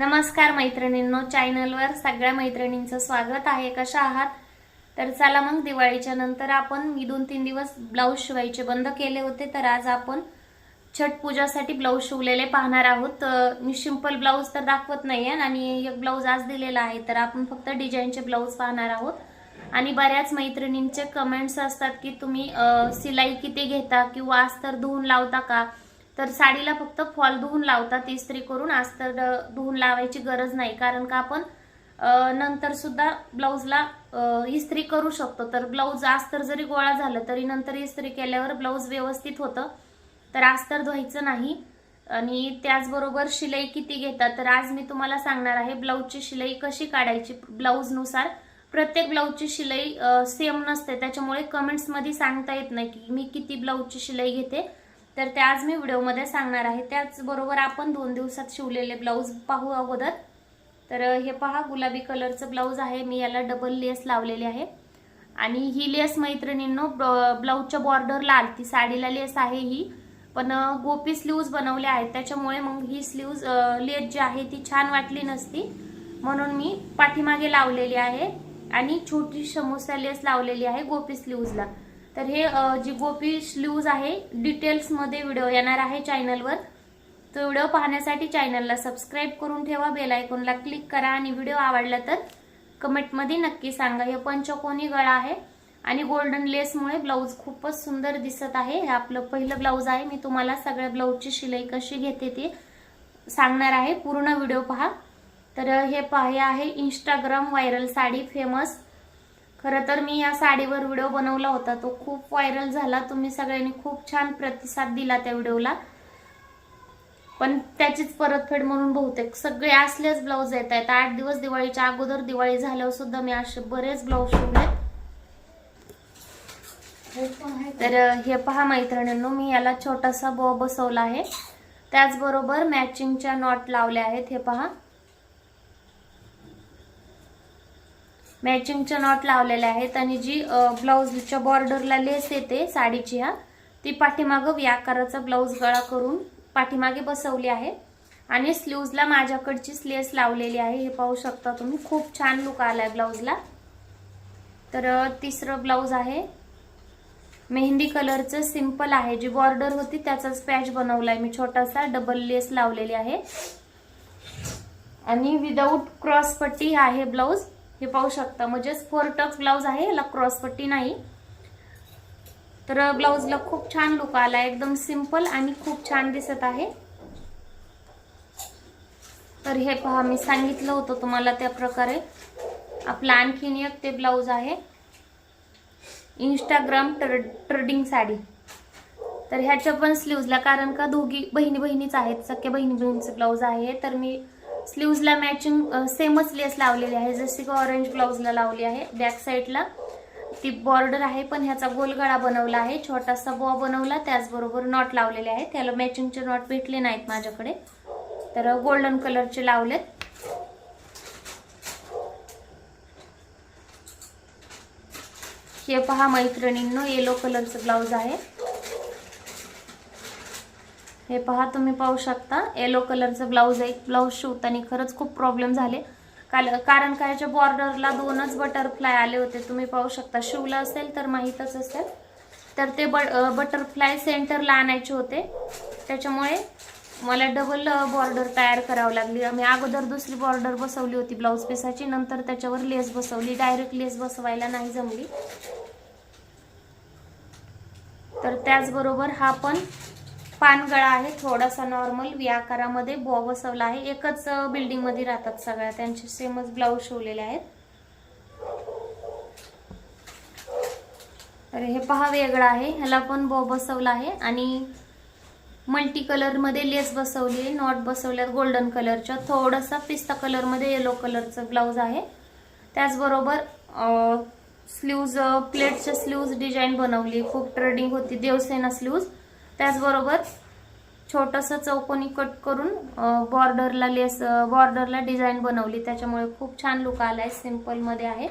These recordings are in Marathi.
नमस्कार मैत्रिणींनो चॅनलवर सगळ्या मैत्रिणींचं स्वागत आहे. कशा आहात? तर चला मग दिवाळीच्या नंतर आपण मी दोन तीन दिवस ब्लाऊज शिवायचे बंद केले होते तर आज आपण छठ पूजासाठी ब्लाऊज शिवलेले पाहणार आहोत. मी सिंपल ब्लाऊज तर दाखवत नाहीये आणि एक ब्लाऊज आज दिलेला आहे तर आपण फक्त डिझाईनचे ब्लाऊज पाहणार आहोत. आणि बऱ्याच मैत्रिणींचे कमेंट्स असतात की तुम्ही सिलाई किती घेता किंवा आज तर धुवून लावता का? तर साडीला फक्त फॉल धुवून लावतात इस्त्री करून. आज तर धुवून लावायची गरज नाही कारण का आपण नंतर सुद्धा ब्लाऊजला इस्त्री करू शकतो. तर ब्लाऊज आज तर जरी गोळा झालं तरी नंतर इस्त्री केल्यावर ब्लाऊज व्यवस्थित होतं. तर आज तर धुवायचं नाही. आणि त्याचबरोबर शिलाई किती घेतात? तर आज मी तुम्हाला सांगणार आहे ब्लाऊजची शिलाई कशी काढायची? ब्लाऊजनुसार प्रत्येक ब्लाऊजची शिलाई सेम नसते. त्याच्यामुळे कमेंट्समध्ये सांगता येत नाही की मी किती ब्लाऊजची शिलाई घेते. तर ते आज मी व्हिडिओमध्ये सांगणार आहे. त्याचबरोबर आपण दोन दिवसात शिवलेले ब्लाऊज पाहू अगोदर. तर हे पहा गुलाबी कलरचं ब्लाऊज आहे. मी याला डबल लेस लावलेली आहे. आणि ही लेस मैत्रिणींनो ब- ब्लाऊजच्या बॉर्डरला आलती. साडीला लेस आहे ही. पण गोपी स्लीव्ज बनवले आहेत. त्याच्यामुळे मग ही स्लीव्ज लेस जी आहे ती छान वाटली नसती. म्हणून मी पाठीमागे लावलेली आहे. आणि छोटी समोसा लेस लावलेली आहे गोपी स्लीव्जला तर हे जी गोपी स्लीव्ज आहे डिटेल्समध्ये व्हिडिओ येणार आहे चॅनलवर तो व्हिडिओ पाहण्यासाठी चॅनलला सबस्क्राईब करून ठेवा बेल आयकॉनला क्लिक करा आणि व्हिडिओ आवडला तर कमेंटमध्ये नक्की सांगा. हे पंचकोनी गळा आहे आणि गोल्डन लेसमुळे ब्लाऊज खूपच सुंदर दिसत आहे. हे आपलं पहिलं ब्लाऊज आहे. मी तुम्हाला सगळ्या ब्लाऊजची शिलाई कशी घेते ते सांगणार आहे. पूर्ण व्हिडिओ पहा. तर हे पहा हे आहे इंस्टाग्राम व्हायरल साडी फेमस खरं तर मी या साडीवर व्हिडिओ बनवला होता. तो खूप व्हायरल झाला. तुम्ही सगळ्यांनी खूप छान प्रतिसाद दिला त्या व्हिडिओला. पण त्याचीच परतफेड म्हणून बहुतेक सगळे असलेच ब्लाऊज येत आहेत. आठ दिवस दिवाळीच्या अगोदर दिवाळी झाल्यावर सुद्धा मी असे बरेच ब्लाऊज शिवलेत तर हे पहा मैत्रिणींनो मी याला छोटासा बॉ बसवला आहे. त्याचबरोबर मॅचिंगच्या नॉट लावल्या आहेत. हे पहा. मॅचिंगच्या नॉट लावलेल्या आहेत आणि जी ब्लाऊजच्या बॉर्डरला लेस येते साडीची ह्या ती पाठीमागं व्याकाराचा ब्लाऊज गळा करून पाठीमागे बसवली आहे. आणि स्लीव्जला माझ्याकडचीच लेस लावलेली आहे. हे पाहू शकता तुम्ही खूप छान लुक आलाय ब्लाऊजला तर तिसरं ब्लाऊज आहे. मेहंदी कलरचं सिंपल आहे. जी बॉर्डर होती त्याचाच पॅच बनवलाय. मी छोटासा डबल लेस लावलेली आहे. आणि विदाऊट क्रॉसपट्टी आहे ब्लाऊज हे पाहू शकता. म्हणजेच फोर टक्स ब्लाऊज आहे याला क्रॉसपट्टी नाही. तर ब्लाऊजला खूप छान लुक आला. एकदम सिंपल आणि खूप छान दिसत आहे. तर हे पहा मी सांगितलं होतं तुम्हाला त्या प्रकारे. आपला आणखीन एक ते ब्लाऊज आहे. इंस्टाग्राम ट्र ट्रेडिंग साडी. तर ह्याच्या पण स्लीव्जला कारण का दोघी बहिणी बहिणीच आहेत सख्या बहिणी बहिणीचे ब्लाऊज आहे. तर मी स्लीव्जला मॅचिंग सेमच लेस लावलेली आहे. जशी की ऑरेंज ब्लाऊजला लावली आहे. बॅक साईडला ती बॉर्डर आहे पण ह्याचा गोलगळा बनवला आहे. छोटासा बॉ बनवला. त्याचबरोबर नॉट लावलेले आहे. त्याला मॅचिंगचे नॉट भेटले नाहीत माझ्याकडे. तर गोल्डन कलरचे लावलेत. हे पहा मैत्रिणींनो येलो कलरचं ब्लाऊज आहे. हे पहा तुम्ही पाहू शकता. येलो कलरचं ब्लाऊज आहे. ब्लाऊज शिवताना खरंच खूप प्रॉब्लेम झाले. काल कारण कायच्या बॉर्डरला दोनच बटरफ्लाय आले होते तुम्ही पाहू शकता. शिवलं असेल तर माहीतच असेल. तर ते बटरफ्लाय सेंटरला आणायचे होते. त्याच्यामुळे मला डबल बॉर्डर तयार करावं लागली. आम्ही अगोदर दुसरी बॉर्डर बसवली होती ब्लाऊज पीसाची नंतर त्याच्यावर लेस बसवली. डायरेक्ट लेस बसवायला नाही जमली. तर त्याचबरोबर हा पण पानगळा आहे थोडासा नॉर्मल व्ही आकारामध्ये बॉ बसवला आहे. एकच बिल्डिंगमध्ये राहतात सगळ्या. त्यांचे सेमच ब्लाऊज शिवलेले आहेत. तर हे पहा वेगळा आहे. ह्याला पण बॉ बसवला आहे. आणि मल्टी कलरमध्ये लेस बसवली आहे. नॉट बसवल्यात गोल्डन कलरच्या थोडासा पिस्ता कलरमध्ये येलो कलरचं ब्लाऊज आहे. त्याचबरोबर स्लीव्ज प्लेटच्या स्लीव्ज डिझाईन बनवली खूप ट्रेडिंग होती. देवसेना स्लीव्ज त्याचबरोबर छोटंसं चौकोनी कट करून बॉर्डरला लेस बॉर्डरला डिझाईन बनवली. त्याच्यामुळे खूप छान लुक आहे सिम्पलमध्ये आहे.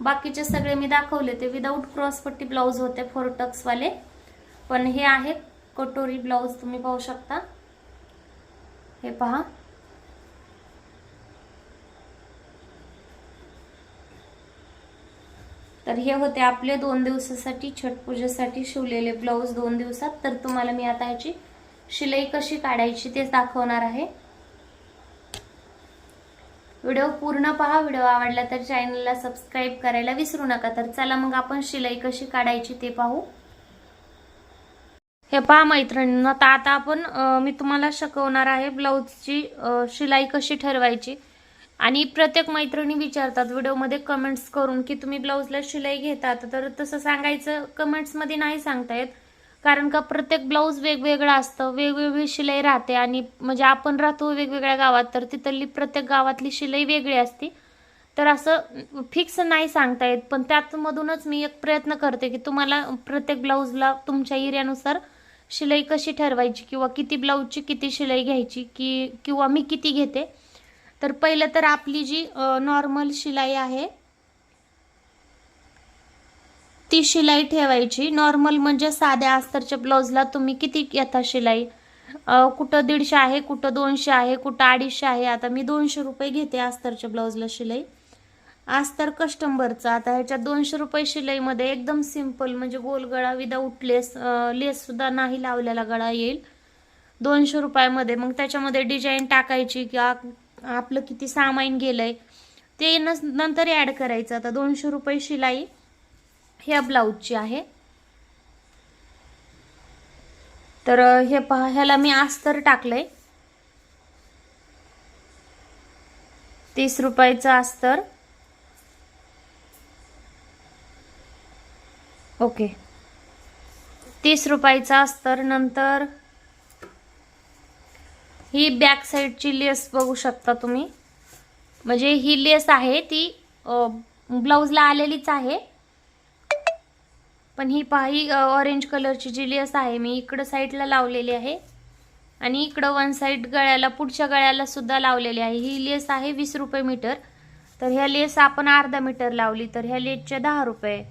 बाकीचे सगळे मी दाखवले ते विदाऊट क्रॉसपट्टी ब्लाऊज होते फोर टक्सवाले पण हे आहे कटोरी ब्लाऊज तुम्ही पाहू शकता. हे पहा. तर हे होते आपले दोन दिवसासाठी छट पूजेसाठी शिवलेले ब्लाऊज दोन दिवसात. तर तुम्हाला मी आता याची शिलाई कशी काढायची ते दाखवणार आहे. व्हिडिओ पूर्ण पहा. व्हिडिओ आवडला तर चॅनलला सबस्क्राईब करायला विसरू नका. तर चला मग आपण शिलाई कशी काढायची ते पाहू. हे पहा मैत्रिणींना तर आता आपण मी तुम्हाला शिकवणार आहे ब्लाऊजची शिलाई कशी ठरवायची. आणि प्रत्येक मैत्रिणी विचारतात व्हिडिओमध्ये कमेंट्स करून की तुम्ही ब्लाऊजला शिलाई घेतात तर तसं सांगायचं कमेंट्समध्ये नाही सांगता येत. कारण का प्रत्येक ब्लाऊज वेगवेगळं असतं वेगवेगळी शिलाई राहते आणि म्हणजे आपण राहतो वेगवेगळ्या गावात तर तिथली प्रत्येक गावातली शिलाई वेगळी असते. तर असं फिक्स नाही सांगता येत पण त्यातमधूनच मी एक प्रयत्न करते की तुम्हाला प्रत्येक ब्लाऊजला तुमच्या एरियानुसार शिलाई कशी ठरवायची किंवा किती ब्लाऊजची किती शिलाई घ्यायची की किंवा मी किती घेते. तर पहिलं तर आपली जी नॉर्मल शिलाई आहे ती शिलाई ठेवायची. नॉर्मल म्हणजे साध्या अस्तरच्या ब्लाऊजला तुम्ही किती घेता शिलाई? कुठं दीडशे आहे कुठं दोनशे आहे कुठं अडीचशे आहे. आता मी दोनशे रुपये घेते अस्तरच्या ब्लाऊजला शिलाई. अस्तर कस्टंबरचा आता ह्याच्यात दोनशे रुपये शिलाईमध्ये एकदम सिंपल म्हणजे गोल गळा विदाऊट लेस लेससुद्धा नाही लावलेला गळा येईल. दोनशे रुपयामध्ये. मग त्याच्यामध्ये डिझाईन टाकायची किंवा आपलं किती सामान गेलंय ते नस- नंतर ॲड करायचं. आता दोनशे रुपये शिलाई ह्या ब्लाऊजची आहे. तर हे पहा ह्याला मी अस्तर टाकलंय. तीस रुपयाचं अस्तर. ओके. तीस रुपयाचा अस्तर नंतर ही बॅक साईडची लेस बघू शकता तुम्ही. म्हणजे ही लेस आहे ती ब्लाऊजला आलेलीच आहे. पण ही पहा ही ऑरेंज कलरची जी लेस आहे मी इकडं साईडला लावलेली आहे. आणि इकडं वन साईड गळ्याला पुढच्या गळ्याला सुद्धा लावलेली आहे. ही लेस आहे वीस रुपये मीटर तर ह्या लेस आपण अर्धा मीटर लावली तर ह्या लेसचे दहा रुपये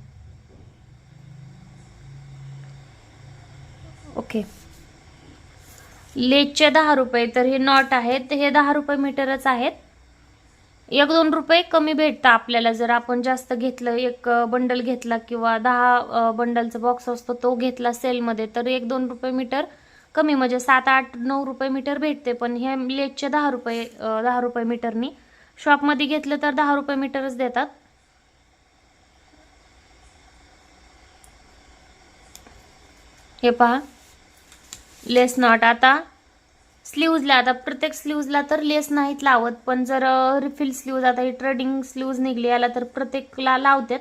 ओके लेजचे दहा रुपये तर हे नॉट आहेत हे दहा रुपये मीटरच आहेत. एक दोन रुपये कमी भेटतं आपल्याला जर आपण जास्त घेतलं एक बंडल घेतला किंवा दहा बंडलचा बॉक्स असतो तो घेतला सेलमध्ये तर एक दोन रुपये मीटर कमी म्हणजे सात आठ नऊ रुपये मीटर भेटते. पण हे लेजचे दहा रुपये दहा रुपये मीटरनी. शॉपमध्ये घेतलं तर दहा रुपये मीटरच देतात. हे पहा. लेस नॉट. आता स्लीव्जला आता प्रत्येक स्लीवजला तर लेस नाहीत लावत पण जर रिफिल स्लीव्ज आता ही ट्रेडिंग स्लीव्ज निघली याला तर प्रत्येकला लावतात.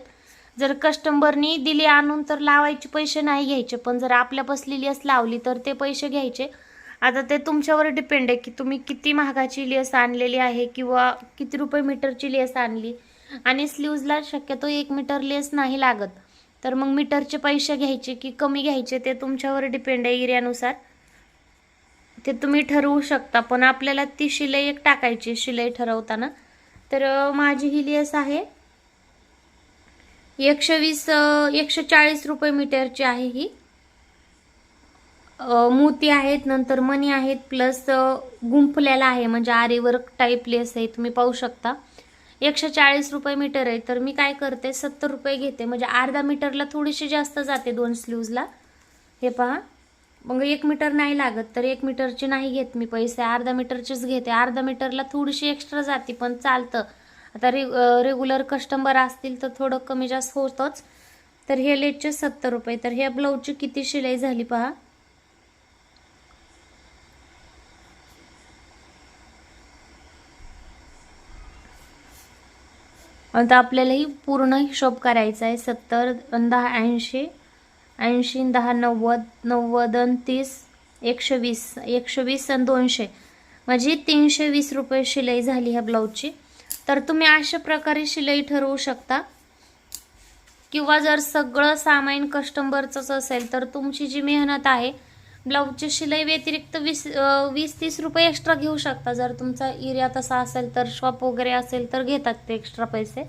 जर कस्टमरनी दिली आणून तर लावायचे पैसे नाही घ्यायचे पण जर आपल्या बसली लेस लावली तर ते पैसे घ्यायचे. आता ते तुमच्यावर डिपेंड आहे की तुम्ही किती महागाची लेस आणलेली आहे किंवा किती रुपये मीटरची लेस आणली. आणि स्लीव्जला शक्यतो एक मीटर लेस नाही लागत. तर मग मीटरचे पैसे घ्यायचे की कमी घ्यायचे ते तुमच्यावर डिपेंड आहे एरियानुसार. ते तुम्ही ठरवू शकता पण आपल्याला ती शिलाई एक टाकायची शिलाई ठरवताना. तर माझी ही लेस आहे. एकशे वीस एकशे चाळीस रुपये मीटरची आहे ही. मोती आहेत नंतर मणी आहेत प्लस गुंफलेला आहे म्हणजे आरेवर टाईप लेस आहे तुम्ही पाहू शकता. एकशे चाळीस रुपये मीटर आहे तर मी काय करते सत्तर रुपये घेते म्हणजे अर्धा मीटरला थोडीशी जास्त जाते दोन स्लीवजला. हे पहा. मग एक मीटर नाही लागत तर एक मीटरचे नाही घेत मी पैसे. अर्धा मीटरचेच घेते. अर्धा मीटरला थोडीशी एक्स्ट्रा जाते पण चालतं. आता रे रेग्युलर कस्टमर असतील तर थोडं कमी जास्त होतंच. तर हे लेटचे सत्तर रुपये. तर ह्या ब्लाऊजची किती शिलाई झाली पहा. आता आपल्याला ही पूर्ण हिशोब करायचा आहे. सत्तर दहा ऐंशी. ऐंशी दहा नव्वद नव्वद तीस एकशे वीस एकशे वीस आणि दोनशे. म्हणजे तीनशे वीस रुपये शिलाई झाली ह्या ब्लाऊजची. तर तुम्ही अशा प्रकारे शिलाई ठरवू शकता. किंवा जर सगळं सामान कस्टमरचंच असेल तर तुमची जी मेहनत आहे ब्लाऊजची शिलाई व्यतिरिक्त वीस वीस तीस रुपये एक्स्ट्रा घेऊ शकता. जर तुमचा एरिया तसा असेल तर शॉप वगैरे असेल तर घेतात ते एक्स्ट्रा पैसे.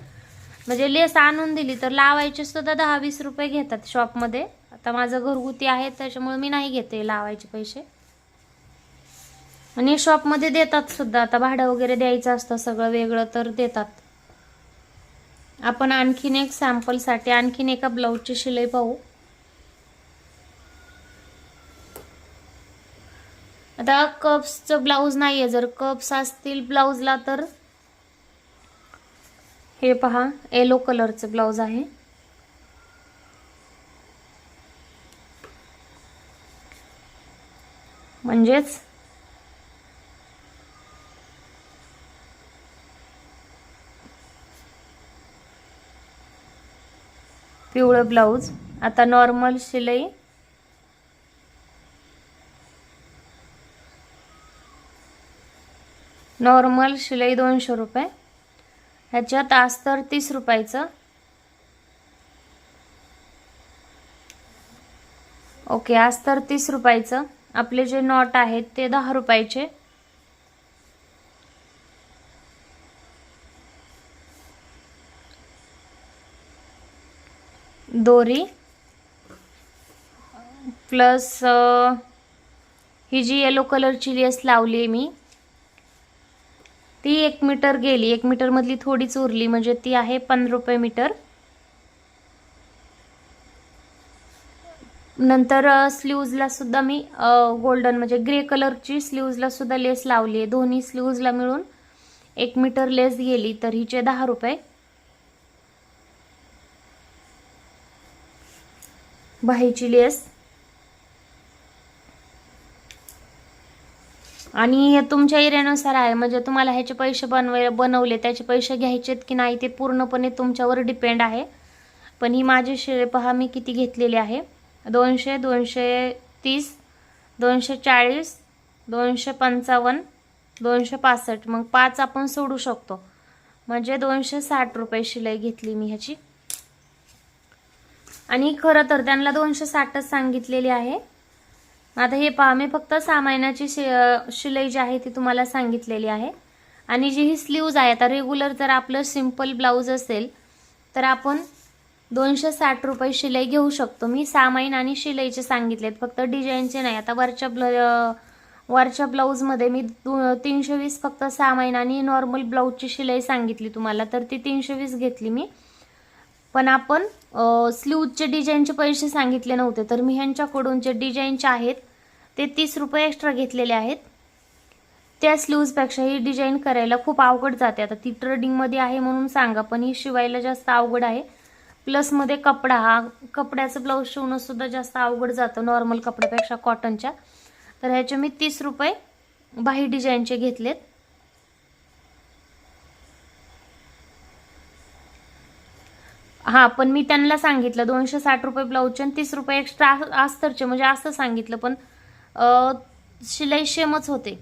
म्हणजे लेस आणून दिली तर लावायचे सुद्धा दहा वीस रुपये घेतात शॉपमध्ये आता माझं घरगुती आहे त्याच्यामुळे मी नाही घेते लावायचे पैसे. आणि शॉपमध्ये देतात सुद्धा. आता भाडं वगैरे द्यायचं असतं सगळं वेगळं तर देतात. आपण आणखीन एक सॅम्पलसाठी आणखीन एका ब्लाऊजची शिलाई पाहू. आता कप्सचं ब्लाऊज नाही आहे जर कप्स असतील ब्लाऊजला तर हे पहा येलो कलरचं ब्लाऊज आहे. म्हणजेच पिवळं ब्लाऊज आता नॉर्मल शिलाई. नॉर्मल शिलाई दोनशे रुपये. ह्याच्यात अस्तर तीस रुपयाचं. ओके अस्तर तीस रुपयाचं. आपले जे नॉट आहेत ते दहा रुपयाचे. दोरी. प्लस ही जी येलो कलरची लेस लावली आहे मी. ती एक मीटर गेली एक मीटरमधली थोडीच उरली म्हणजे ती आहे पंधरा रुपये मीटर. नंतर स्लीवजला सुद्धा मी गोल्डन म्हणजे ग्रे कलरची स्लीवजला सुद्धा लेस लावली आहे. दोन्ही स्लीवजला मिळून एक मीटर लेस गेली तर हिचे दहा रुपये. बाहीची लेस आणि हे तुमच्या एरियानुसार आहे. म्हणजे तुम्हाला ह्याचे पैसे बनवाय बनवले त्याचे पैसे घ्यायचेत की नाही ते पूर्णपणे तुमच्यावर डिपेंड आहे. पण ही माझी शिळे पहा मी किती घेतलेली आहे. दोनशे दोनशे तीस दोनशे चाळीस दोनशे पंचावन्न दोनशे पासष्ट. मग पाच आपण सोडू शकतो. म्हणजे दोनशे साठ रुपये शिलाई घेतली मी ह्याची. आणि खरं तर त्यांना दोनशे साठच सांगितलेली आहे. आता हे पहा मी फक्त सहा महिन्याची शि शिलाई जी आहे ती तुम्हाला सांगितलेली आहे. आणि जी ही स्लीव्ज आहे आता रेग्युलर जर आपलं सिंपल ब्लाऊज असेल तर आपण दोनशे साठ रुपये शिलाई घेऊ शकतो. मी सहा महिने आणि शिलाईचे सांगितलेत फक्त डिझाईनचे नाही. आता वरच्या ब्ल वरच्या ब्लाऊजमध्ये मी तीनशे वीस फक्त सहा महिना आणि नॉर्मल ब्लाऊजची शिलाई सांगितली तुम्हाला तर ती तीनशे वीस घेतली मी. पण आपण स्लीवचे डिझाईनचे पैसे सांगितले नव्हते तर मी ह्यांच्याकडून जे डिझाईनचे आहेत ते तीस रुपये एक्स्ट्रा घेतलेले आहेत. त्या स्लीव्जपेक्षा ही डिझाईन करायला खूप अवघड जाते. आता ती ट्रेडिंगमध्ये आहे म्हणून सांगा पण ही शिवायला जास्त अवघड आहे. प्लसमध्ये कपडा हा कपड्याचं ब्लाऊज शिवणं सुद्धा जास्त अवघड जातं नॉर्मल कपड्यापेक्षा कॉटनच्या तर ह्याचे मी तीस रुपये बाही डिझाईनचे घेतलेत. हां पण मी त्यांना सांगितलं दोनशे साठ रुपये ब्लाऊजचे आणि तीस रुपये एक्स्ट्रा अस्तरचे म्हणजे असं सांगितलं पण शिलाई सेमच होते.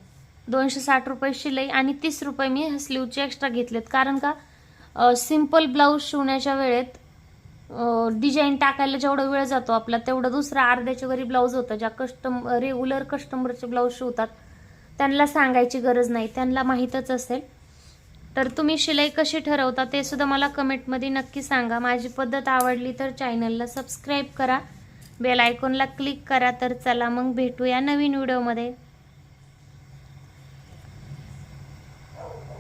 दोनशे साठ रुपये शिलाई आणि तीस रुपये मी स्लीवचे एक्स्ट्रा घेतलेत. कारण का सिंपल ब्लाऊज शिवण्याच्या वेळेत डिझाईन टाकायला जेवढा वेळ जातो आपला तेवढं दुसरा अर्ध्याच्या वरी ब्लाऊज होतं. ज्या कस्टम रेग्युलर कस्टमरचे ब्लाऊज शिवतात त्यांना सांगायची गरज नाही. त्यांना माहीतच असेल. तर तुम्ही शिलाई कशी ठरवता ते सुद्धा मला कमेंटमध्ये नक्की सांगा. माझी पद्धत आवडली तर चॅनलला सबस्क्राईब करा. बेल आयकॉनला क्लिक करा तर चला मग भेटूया नवीन व्हिडिओमध्ये.